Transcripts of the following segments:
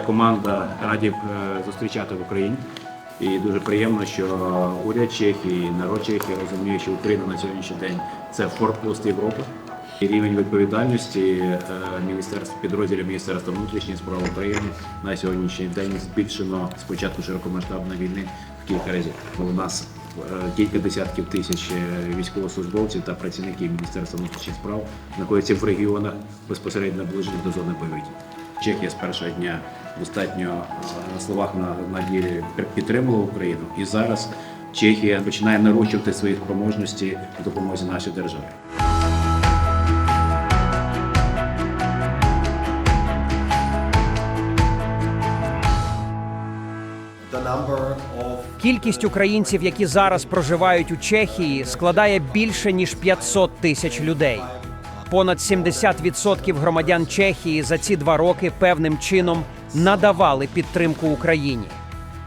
команда раді е, зустрічати в Україні. І дуже приємно, що уряд Чехії, народ Чехії розуміє, що Україна на сьогоднішній день це форпост Європи. І рівень відповідальності е, міністерств підрозділів Міністерства внутрішніх справ України на сьогоднішній день збільшено з початку широкомасштабної війни в кілька разів. У нас е, кілька десятків тисяч військовослужбовців та працівників Міністерства внутрішніх справ знаходяться в регіонах безпосередньо наближених до зони бойових. Чехія з першого дня достатньо е, на словах на, на ділі підтримувала Україну, і зараз Чехія починає нарощувати свої спроможності в допомозі нашій державі. Кількість українців, які зараз проживають у Чехії, складає більше ніж 500 тисяч людей. Понад 70% громадян Чехії за ці два роки певним чином надавали підтримку Україні.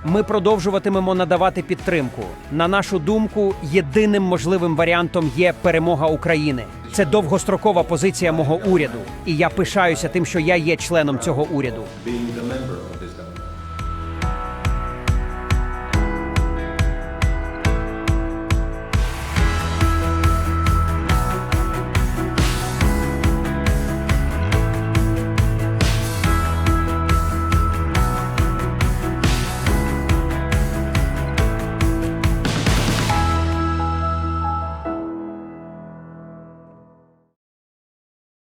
Ми продовжуватимемо надавати підтримку. На нашу думку, єдиним можливим варіантом є перемога України. Це довгострокова позиція мого уряду, і я пишаюся тим, що я є членом цього уряду.